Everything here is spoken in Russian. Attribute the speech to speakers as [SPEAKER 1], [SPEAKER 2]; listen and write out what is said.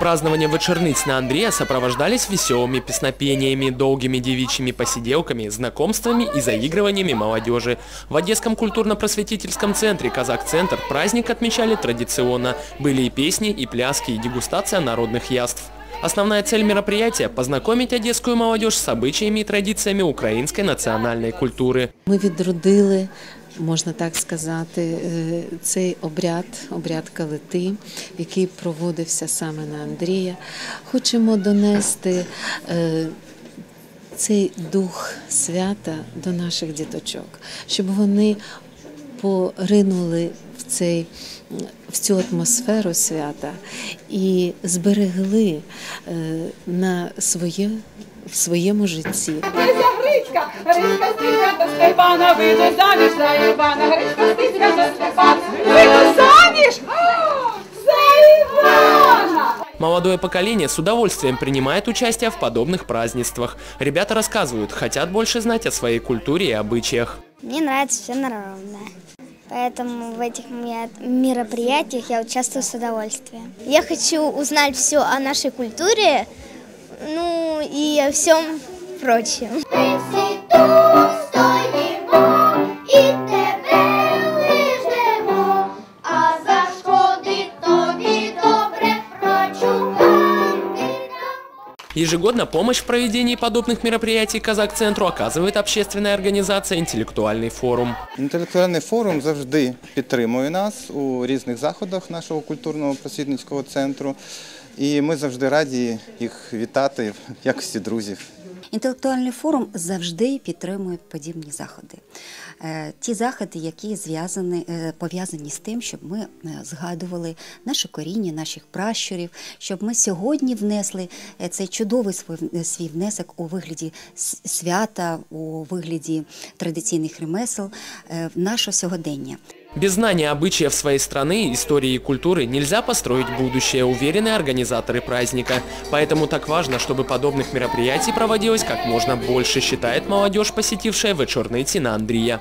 [SPEAKER 1] Празднования вечерниц на Андрея сопровождались веселыми песнопениями, долгими девичьими посиделками, знакомствами и заигрываниями молодежи. В Одесском культурно-просветительском центре «Казак-центр» праздник отмечали традиционно. Были и песни, и пляски, и дегустация народных яств. Основная цель мероприятия – познакомить одесскую молодежь с обычаями и традициями украинской национальной культуры.
[SPEAKER 2] Ми відродили, можна так сказати, е, цей обряд, обряд калити, який проводився саме на Андрія. Хочемо донести е, цей дух свята до наших діточок, щоб вони поринули в цей. В цю атмосферу свята і зберегли е, на своє, в своєму житті.
[SPEAKER 3] Гриця, Грицька, Грицька, Стицька до Степана, вийде заміж за Івана, Грицька, Стицька до Степана, вийде заміж О, за Івана!
[SPEAKER 1] Молодое поколение с удовольствием принимает участие в подобных празднествах. Ребята рассказывают, хотят больше знать о своей культуре и обычаях.
[SPEAKER 4] Мне нравится все народное. Поэтому в этих ме- мероприятиях я участвую с удовольствием. Я хочу узнать все о нашей культуре, ну и о всем прочем.
[SPEAKER 5] всі
[SPEAKER 1] Ежегодно помощь в проведении подобных мероприятий Казак-центру оказывает общественная организация «Интеллектуальный форум».
[SPEAKER 6] Інтелектуальний форум завжди підтримує нас у різних заходах нашого культурного просвітницького центру. І ми завжди раді їх вітати в якості друзів.
[SPEAKER 7] Інтелектуальний форум завжди підтримує подібні заходи. Е, Ті заходи, які зв'язані, е, пов'язані з тим, щоб ми е, згадували наше коріння, наших пращурів, щоб ми сьогодні внесли цей чудовий свій- внесок у вигляді свята, у вигляді традиційних ремесел в наше сьогодення.
[SPEAKER 1] Без знания обычаев своей страны, истории и культуры нельзя построить будущее, уверены организаторы праздника. Поэтому так важно, чтобы подобных мероприятий проводилось как можно больше, считает молодежь, посетившая вечерницы на Андрея.